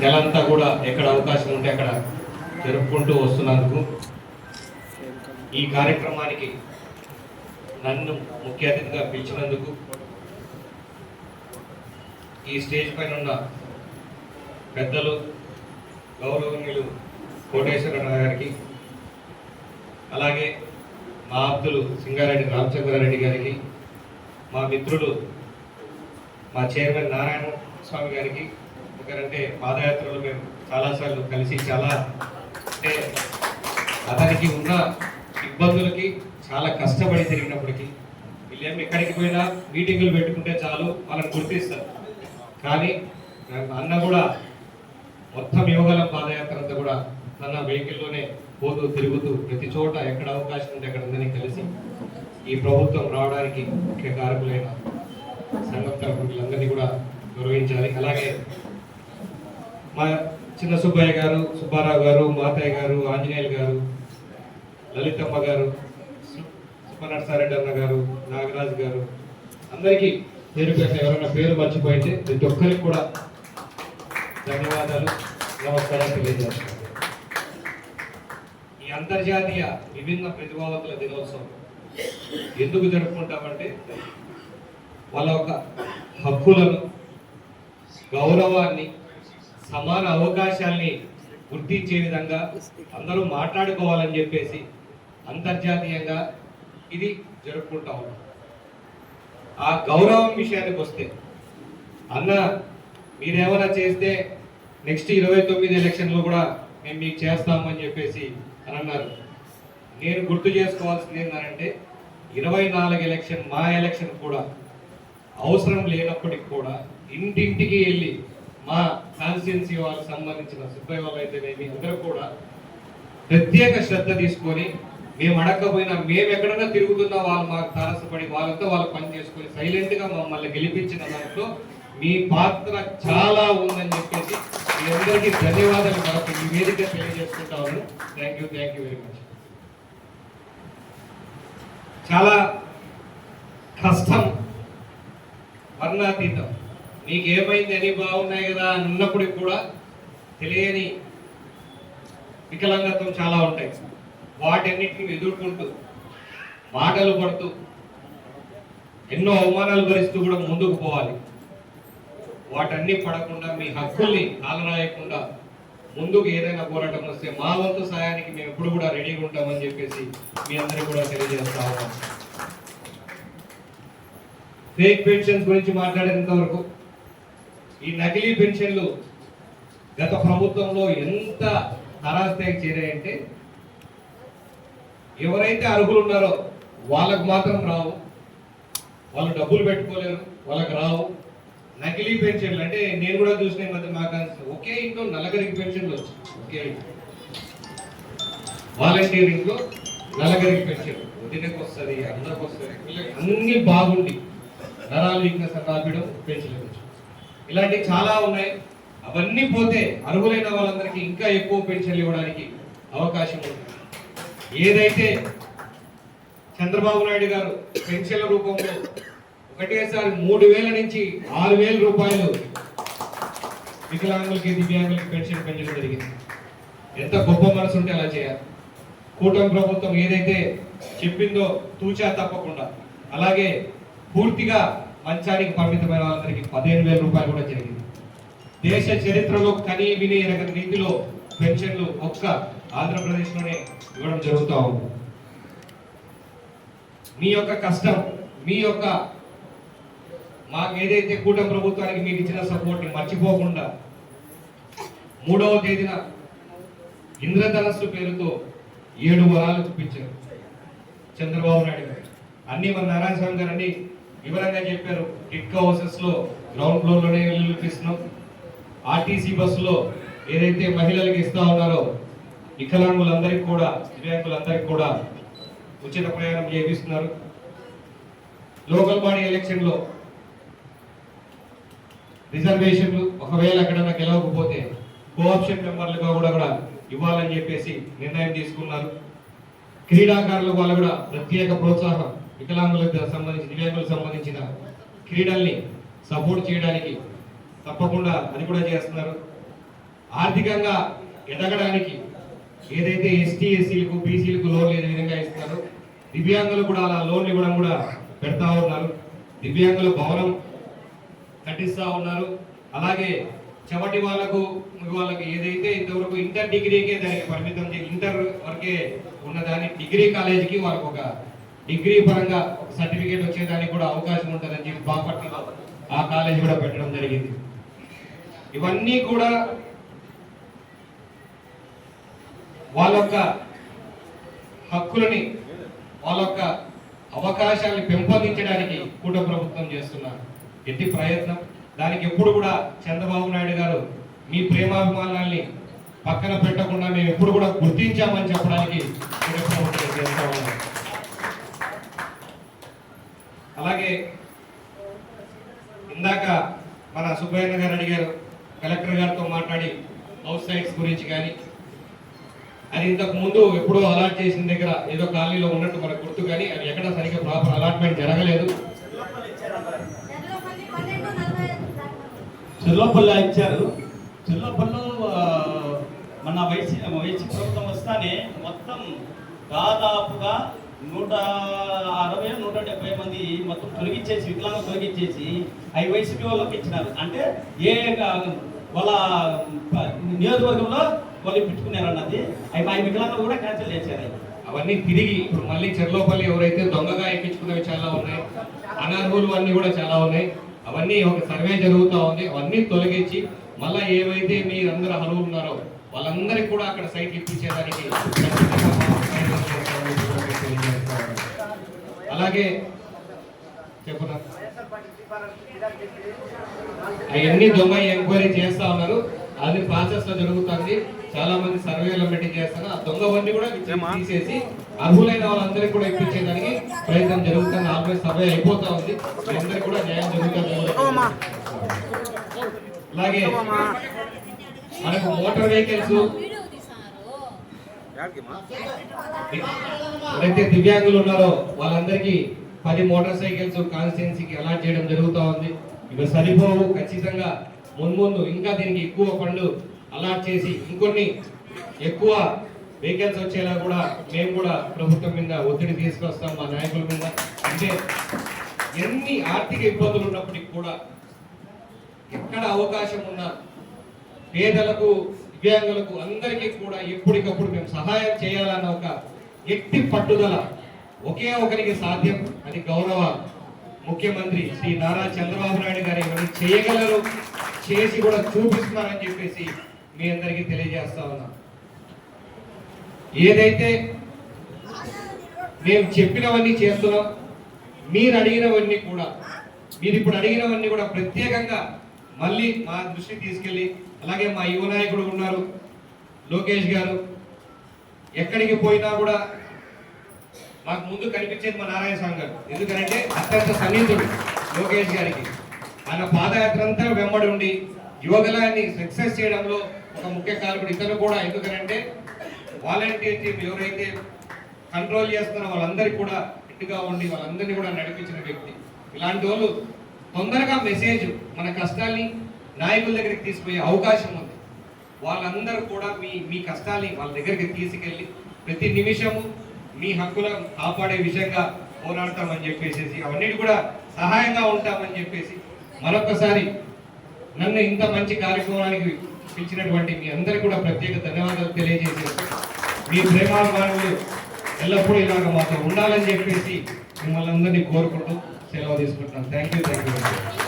నెలంతా కూడా ఎక్కడ అవకాశం ఉంటే అక్కడ జరుపుకుంటూ వస్తున్నందుకు ఈ కార్యక్రమానికి నన్ను ముఖ్య అతిథిగా పిలిచినందుకు ఈ స్టేజ్ పైన ఉన్న పెద్దలు గౌరవనీయులు కోటేశ్వరరావు గారికి అలాగే మా ఆప్తులు సింగారెడ్డి రామచంద్రారెడ్డి గారికి మా మిత్రులు మా చైర్మన్ నారాయణ స్వామి గారికి ఎందుకంటే పాదయాత్రలో మేము చాలాసార్లు కలిసి చాలా అంటే అతనికి ఉన్న ఇబ్బందులకి చాలా కష్టపడి తిరిగినప్పటికీ వీళ్ళేం ఎక్కడికి పోయినా మీటింగులు పెట్టుకుంటే చాలు వాళ్ళని గుర్తిస్తారు. కానీ అన్న కూడా మొత్తం యోగలం పాదయాత్ర అంతా కూడా తన వెహికల్లోనే పోతూ తిరుగుతూ ప్రతి చోట ఎక్కడ అవకాశం ఉంటే అక్కడ ఉందని కలిసి ఈ ప్రభుత్వం రావడానికి ముఖ్య కారకులైన సంఘం వీళ్ళందరినీ కూడా గౌరవించాలి. అలాగే మా చిన్న సుబ్బయ్య గారు సుబ్బారావు గారు మాతయ్య గారు ఆంజనేయులు గారు లలితమ్మ గారు సుబ్బనరసారెడ్డి అన్న గారు నాగరాజు గారు అందరికీ పేరు పేరు ఎవరైనా పేరు మర్చిపోయింటే ప్రతి ఒక్కరికి కూడా ధన్యవాదాలు నమస్కారం తెలియజేస్తున్నాను ఈ అంతర్జాతీయ విభిన్న ప్రతిభావంతుల దినోత్సవం ఎందుకు జరుపుకుంటామంటే వాళ్ళ యొక్క హక్కులను గౌరవాన్ని సమాన అవకాశాల్ని గుర్తించే విధంగా అందరూ మాట్లాడుకోవాలని చెప్పేసి అంతర్జాతీయంగా ఇది జరుపుకుంటా ఉన్నాం. ఆ గౌరవం విషయానికి వస్తే అన్న మీరేమైనా చేస్తే నెక్స్ట్ ఇరవై తొమ్మిది ఎలక్షన్లో కూడా మేము మీకు చేస్తామని చెప్పేసి అని అన్నారు. నేను గుర్తు చేసుకోవాల్సింది ఏంటంటే ఇరవై నాలుగు ఎలక్షన్ మా ఎలక్షన్ కూడా అవసరం లేనప్పటికి కూడా ఇంటింటికి వెళ్ళి మా కాన్స్టిట్యున్సీ వాళ్ళకి సంబంధించిన సుబ్బయ్య వాళ్ళు అయితేనేమి అందరూ కూడా ప్రత్యేక శ్రద్ధ తీసుకొని మేము అడగకపోయినా మేము ఎక్కడన్నా తిరుగుతున్నా వాళ్ళు మాకు తారసపడి వాళ్ళంతా వాళ్ళు పని చేసుకొని సైలెంట్గా మమ్మల్ని గెలిపించిన దాంట్లో మీ పాత్ర చాలా ఉందని చెప్పేసి మీ అందరికీ ధన్యవాదాలు మనకు ఈ వేదిక తెలియజేసుకుంటా ఉన్నాను thank you thank you very much చాలా కష్టం వర్ణాతీతం. నీకేమైంది? అని బాగున్నాయి కదా అని ఉన్నప్పటికి కూడా తెలియని వికలాంగత్వం చాలా ఉంటాయి. వాటన్నిటిని ఎదుర్కొంటూ మాటలు పడుతూ ఎన్నో అవమానాలు భరిస్తూ కూడా ముందుకు పోవాలి. వాటన్ని పడకుండా మీ హక్కుల్ని కాలరాయకుండా ముందుకు ఏదైనా పోరాటం వస్తే మా వంతు సాయానికి మేము ఎప్పుడు కూడా రెడీగా ఉంటామని చెప్పేసి మీ అందరికీ కూడా తెలియజేస్తా ఉన్నాం. ఫేక్ పెన్షన్స్ గురించి మాట్లాడేంత వరకు ఈ నకిలీ పెన్షన్లు గత ప్రభుత్వంలో ఎంత తారాస్థాయికి చేరాయంటే ఎవరైతే అర్హులు ఉన్నారో వాళ్ళకు మాత్రం రావు. వాళ్ళు డబ్బులు పెట్టుకోలేరు వాళ్ళకి రావు. నకిలీ పెన్షన్లు అంటే నేను కూడా చూసిన మధ్య మాకు ఒకే ఇంట్లో నలగరికి పెన్షన్లు వచ్చాయి. ఒకే ఇంట్లో. నలగరికి పెన్షన్ వదినకు వస్తుంది అందరికి వస్తుంది అన్ని బాగుండి. నరాలు వీక్నెస్ అన్నాపడం పెన్షన్ పెన్షన్ ఇలాంటివి చాలా ఉన్నాయి. అవన్నీ పోతే అర్హులైన వాళ్ళందరికీ ఇంకా ఎక్కువ పెన్షన్లు ఇవ్వడానికి అవకాశం ఉంది. ఏదైతే చంద్రబాబు నాయుడు గారు పెన్షన్ల రూపంలో ఒకటేసారి మూడు వేల నుంచి ఆరు వేల రూపాయలు వికలాంగులకి దివ్యాంగులకి పెన్షన్ పెంచడం జరిగింది. ఎంత గొప్ప మనసు ఉంటే అలా చేయాలి. కూటమి ప్రభుత్వం ఏదైతే చెప్పిందో తూచా తప్పకుండా. అలాగే పూర్తిగా మంచానికి పరిమితమైన వాళ్ళందరికీ పదిహేను వేల రూపాయలు కూడా జరిగింది. దేశ చరిత్రలో కనీ విని ఎరగని రీతిలో పెన్షన్లు ఒక్క ఆంధ్రప్రదేశ్లోనే ఇవ్వడం జరుగుతూ ఉంది. మీ యొక్క కష్టం మీ యొక్క మాకు ఏదైతే కూటమి ప్రభుత్వానికి మీరు ఇచ్చిన సపోర్ట్ని మర్చిపోకుండా మూడవ తేదీన ఇంద్రధనస్సు పేరుతో ఏడు వరాలు చూపించారు చంద్రబాబు నాయుడు గారు. అన్ని మన నారాయణ స్వామి గారు అన్ని వివరంగా చెప్పారు. టిక్ హౌసెస్లో గ్రౌండ్ ఫ్లోర్లోనే ఇల్లు ఇస్తున్నాం ఆర్టీసీ బస్సులో ఏదైతే మహిళలకు ఇస్తా ఉన్నారో వికలాంగులందరికీ కూడా దివ్యాంగులందరికీ కూడా ఉచిత ప్రయాణం చేపిస్తున్నారు. లోకల్ బాడీ ఎలక్షన్లో రిజర్వేషన్లు ఒకవేళ ఎక్కడన్నా గెలవకపోతే కోఆప్షన్ మెంబర్లుగా కూడా కూడా ఇవ్వాలని చెప్పేసి నిర్ణయం తీసుకున్నారు. క్రీడాకారుల వాళ్ళు కూడా ప్రత్యేక ప్రోత్సాహం వికలాంగులకు సంబంధించి దివ్యాంగులకు సంబంధించిన క్రీడల్ని సపోర్ట్ చేయడానికి తప్పకుండా అది కూడా చేస్తున్నారు. ఆర్థికంగా ఎదగడానికి ఏదైతే ఎస్టీ ఎస్సీలకు బీసీలకు లోన్లు ఏ విధంగా ఇస్తారో దివ్యాంగులు కూడా అలా లోన్లు ఇవ్వడం కూడా పెడతా ఉన్నారు. దివ్యాంగుల భవనం కట్టిస్తూ ఉన్నారు. అలాగే చవటి వాళ్ళకు వాళ్ళకి ఏదైతే ఇంతవరకు ఇంటర్ డిగ్రీకే దానికి పరిమితం ఇంటర్ వరకే ఉన్నదాన్ని డిగ్రీ కాలేజీకి వాళ్ళకు ఒక డిగ్రీ పరంగా ఒక సర్టిఫికేట్ వచ్చేదానికి కూడా అవకాశం ఉంటుందని చెప్పి బాపట్లలో ఆ కాలేజ్ కూడా పెట్టడం జరిగింది. ఇవన్నీ కూడా వాళ్ళ యొక్క హక్కులని వాళ్ళ యొక్క అవకాశాలను పెంపొందించడానికి కూట ప్రభుత్వం చేస్తున్న ఎట్టి ప్రయత్నం. దానికి ఎప్పుడు కూడా చంద్రబాబు నాయుడు గారు మీ ప్రేమాభిమానాల్ని పక్కన పెట్టకుండా మేము ఎప్పుడు కూడా గుర్తించామని చెప్పడానికి చేస్తా ఉన్నాం. అలాగే ఇందాక మన సుబ్బయ్య గారు అడిగారు కలెక్టర్ గారితో మాట్లాడి హౌస్ సైట్స్ గురించి కానీ. అది ఇంతకు ముందు ఎప్పుడో అలాట్ చేసిన దగ్గర ఏదో కాలనీలో ఉన్నట్టు మనకు గుర్తు కానీ అది ఎక్కడ సరిగ్గా ప్రాపర్ అలాట్మెంట్ జరగలేదు. చిల్లపల్లి ఇచ్చారు. చిల్లపల్లి మన వైసీ వైసీ ప్రభుత్వం వస్తానే మొత్తం దాదాపుగా నూట అరవై నూట డెబ్బై మంది మొత్తం తొలగించేసి వికలాంగం తొలగించేసి అవి వైసీపీ వాళ్ళకి ఇచ్చినారు. అంటే ఏ వాళ్ళ నియోజకవర్గంలో వాళ్ళు పెట్టుకున్నారు అన్నది అవి మా వికలాంగం కూడా క్యాన్సిల్ చేశారు. అవన్నీ తిరిగి ఇప్పుడు మళ్ళీ చెర్లోపల్లి ఎవరైతే దొంగగా ఎక్కించుకున్నవి చాలా ఉన్నాయి అనర్హులు అన్నీ కూడా చాలా ఉన్నాయి. అవన్నీ ఒక సర్వే జరుగుతూ ఉంది. అవన్నీ తొలగించి మళ్ళీ ఏవైతే మీరందరూ అర్హులు ఉన్నారో వాళ్ళందరికీ కూడా అక్కడ సైట్ ఇప్పించేదానికి అలాగే అవన్నీ దొంగ ఎంక్వైరీ చేస్తా ఉన్నారు. అది ప్రాసెస్లో జరుగుతుంది. చాలా మంది సర్వేలో పెట్టి చేస్తారు. ఆ దొంగవన్నీ కూడా తీసేసి అర్హులైన వాళ్ళందరికీ కూడా ఇప్పించేదానికి ప్రయత్నం జరుగుతుంది. ఆల్రెడీ సర్వే అయిపోతా ఉంది. అందరికీ కూడా న్యాయం జరుగుతుంది. అలాగే మనకు మోటార్ వెహికల్స్ ఎవరైతే దివ్యాంగులు ఉన్నారో వాళ్ళందరికీ పది మోటార్ సైకిల్స్ కాన్స్టిట్యున్సీకి అలాట్ చేయడం జరుగుతూ ఉంది. ఇవి సరిపోవు ఖచ్చితంగా. మున్ముందు ఇంకా దీనికి ఎక్కువ ఫండ్ అలాట్ చేసి ఇంకొన్ని ఎక్కువ వెహికల్స్ వచ్చేలా కూడా మేము కూడా ప్రభుత్వం మీద ఒత్తిడి తీసుకొస్తాం మా నాయకుల మీద. అంటే ఎన్ని ఆర్థిక ఇబ్బందులు ఉన్నప్పటికీ కూడా ఎక్కడ అవకాశం ఉన్నా పేదలకు దివ్యాంగులకు అందరికీ కూడా ఎప్పటికప్పుడు మేము సహాయం చేయాలన్న ఒక ఎట్టి పట్టుదల ఒకే ఒకరికి సాధ్యం అది గౌరవ ముఖ్యమంత్రి శ్రీ నారా చంద్రబాబు నాయుడు గారు ఇవన్నీ చేయగలరు? చేసి కూడా చూపిస్తున్నారని చెప్పేసి మీ అందరికీ తెలియజేస్తా ఉన్నా. ఏదైతే మేము చెప్పినవన్నీ చేస్తున్నాం మీరు అడిగినవన్నీ కూడా మీరు ఇప్పుడు అడిగినవన్నీ కూడా ప్రత్యేకంగా మళ్ళీ మా దృష్టికి తీసుకెళ్ళి అలాగే మా యువ నాయకుడు ఉన్నారు లోకేష్ గారు ఎక్కడికి పోయినా కూడా మాకు ముందు కనిపించేది మా నారాయణ స్వామి గారు. ఎందుకంటే అత్యంత సన్నిహితుడు లోకేష్ గారికి. ఆయన పాదయాత్ర అంతా వెంబడి ఉండి యువగలాన్ని సక్సెస్ చేయడంలో ఒక ముఖ్య కారకుడు ఇతను కూడా. ఎందుకనంటే వాలంటీర్ టీం ఎవరైతే కంట్రోల్ చేస్తున్న వాళ్ళందరికీ కూడా ఇట్టుగా ఉండి వాళ్ళందరినీ కూడా నడిపించిన వ్యక్తి. ఇలాంటి వాళ్ళు తొందరగా మెసేజ్ మన కష్టాల్ని నాయకుల దగ్గరికి తీసుకుపోయే అవకాశం ఉంది. వాళ్ళందరూ కూడా మీ మీ కష్టాల్ని వాళ్ళ దగ్గరికి తీసుకెళ్ళి ప్రతి నిమిషము మీ హక్కులను కాపాడే విషయంగా పోరాడతామని చెప్పేసి అవన్నీ కూడా సహాయంగా ఉంటామని చెప్పేసి మరొకసారి నన్ను ఇంత మంచి కార్యక్రమానికి పిలిచినటువంటి మీ అందరికీ కూడా ప్రత్యేక ధన్యవాదాలు తెలియజేసేసి మీ ప్రేమాభిమానులు ఎల్లప్పుడూ ఇలాగ మాతో ఉండాలని చెప్పేసి మిమ్మల్ని అందరినీ కోరుకుంటూ సెలవు తీసుకుంటున్నాను. Thank you thank you